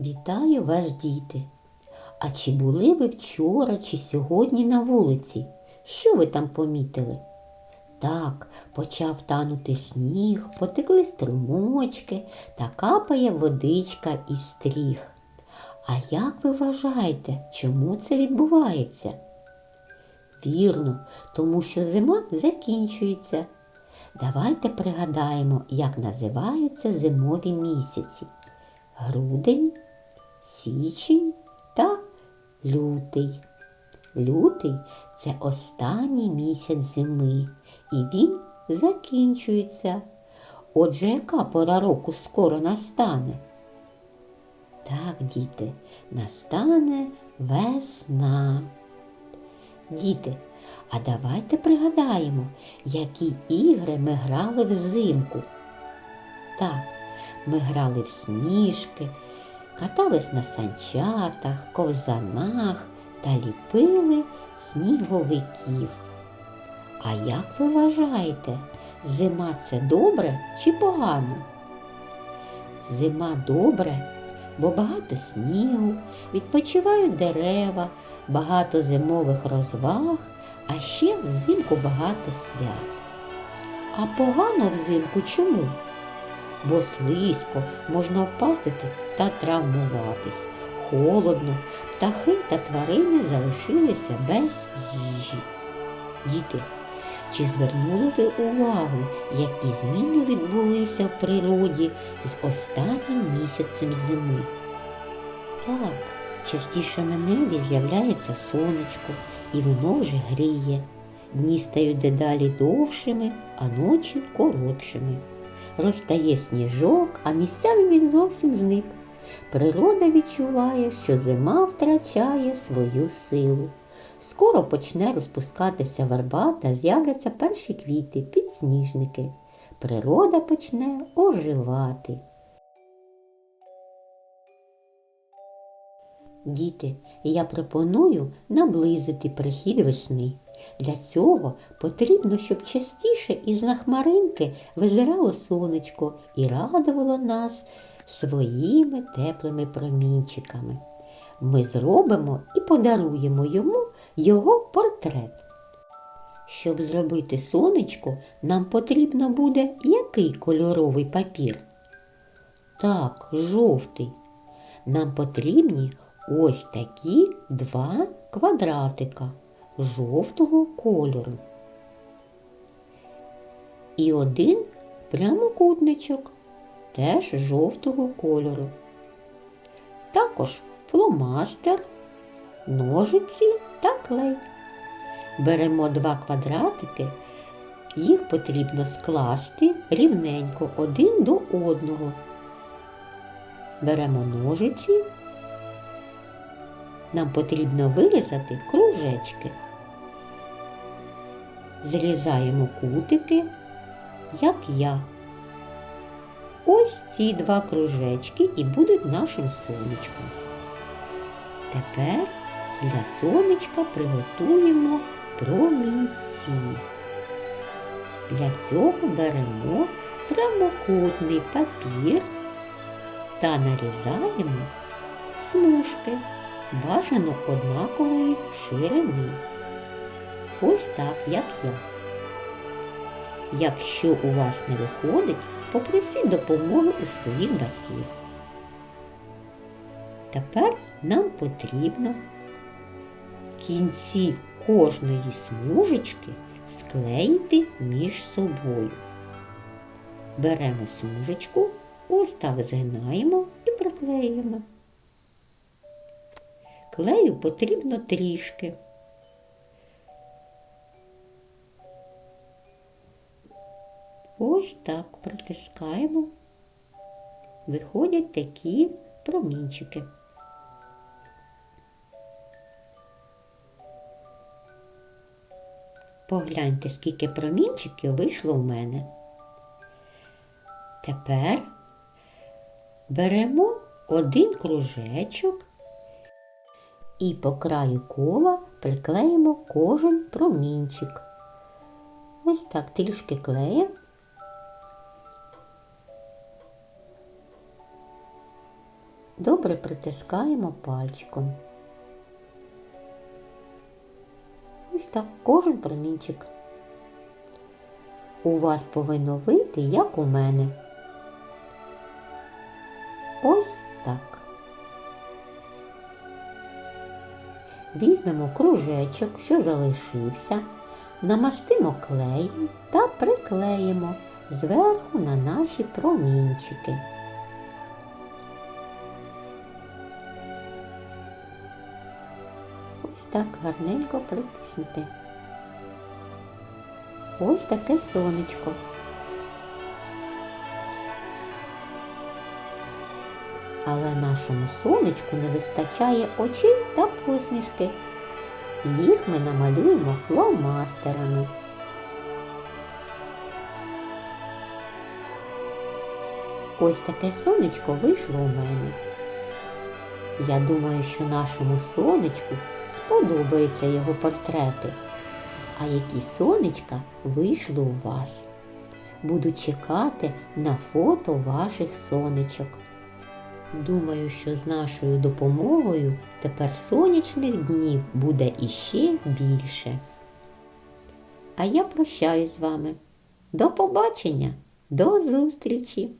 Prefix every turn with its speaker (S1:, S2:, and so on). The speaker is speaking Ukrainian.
S1: Вітаю вас, діти! А чи були ви вчора чи сьогодні на вулиці? Що ви там помітили? Так, почав танути сніг, потекли струмочки та капає водичка із стріх. А як ви вважаєте, чому це відбувається? Вірно, тому що зима закінчується. Давайте пригадаємо, як називаються зимові місяці. Грудень, січень та лютий. Лютий це останній місяць зими, і він закінчується. Отже, яка пора року скоро настане? Так, діти, настане весна. Діти, а давайте пригадаємо, які ігри ми грали взимку. Так, ми грали в сніжки, катались на санчатах, ковзанах та ліпили сніговиків. А як ви вважаєте, зима це добре чи погано? Зима добре, бо багато снігу, відпочивають дерева, багато зимових розваг, а ще взимку багато свят. А погано взимку чому? Бо слизько можна впасти та травмуватись. Холодно, птахи та тварини залишилися без їжі. Діти, чи звернули ви увагу, які зміни відбулися в природі з останнім місяцем зими? Так, частіше на небі з'являється сонечко, і воно вже гріє. Дні стають дедалі довшими, а ночі коротшими. Розтає сніжок, а місцями він зовсім зник. Природа відчуває, що зима втрачає свою силу. Скоро почне розпускатися верба та з'являться перші квіти, підсніжники. Природа почне оживати. Діти, я пропоную наблизити прихід весни. Для цього потрібно, щоб частіше із нахмаринки визирало сонечко і радувало нас своїми теплими промінчиками. Ми зробимо і подаруємо йому його портрет. Щоб зробити сонечко, нам потрібно буде який кольоровий папір? Так, жовтий. Нам потрібні ось такі два квадратика жовтого кольору. І один прямокутничок теж жовтого кольору. Також фломастер, ножиці та клей. Беремо два квадратики, їх потрібно скласти рівненько один до одного. Беремо ножиці, нам потрібно вирізати кружечки. Зрізаємо кутики, як я. Ось ці два кружечки і будуть нашим сонечком. Тепер для сонечка приготуємо промінці. Для цього беремо прямокутний папір та нарізаємо смужки бажано однакової ширини. Ось так, як я. Якщо у вас не виходить, попросіть допомоги у своїх батьків. Тепер нам потрібно кінці кожної смужечки склеїти між собою. Беремо смужечку, ось так згинаємо і приклеюємо. Клею потрібно трішки. Ось так притискаємо, виходять такі промінчики. Погляньте, скільки промінчиків вийшло в мене. Тепер беремо один кружечок і по краю кола приклеїмо кожен промінчик. Ось так трішки клея. Добре притискаємо пальчиком. Ось так кожен промінчик. У вас повинно вийти, як у мене. Ось так. Візьмемо кружечок, що залишився, намастимо клеєм та приклеїмо зверху на наші промінчики. Ось так гарненько притиснути. Ось таке сонечко. Але нашому сонечку не вистачає очей та посмішки. Їх ми намалюємо фломастерами. Ось таке сонечко вийшло у мене. Я думаю, що нашому сонечку сподобаються його портрети. А які сонечка вийшли у вас. Буду чекати на фото ваших сонечок. Думаю, що з нашою допомогою тепер сонячних днів буде іще більше. А я прощаюсь з вами. До побачення, до зустрічі!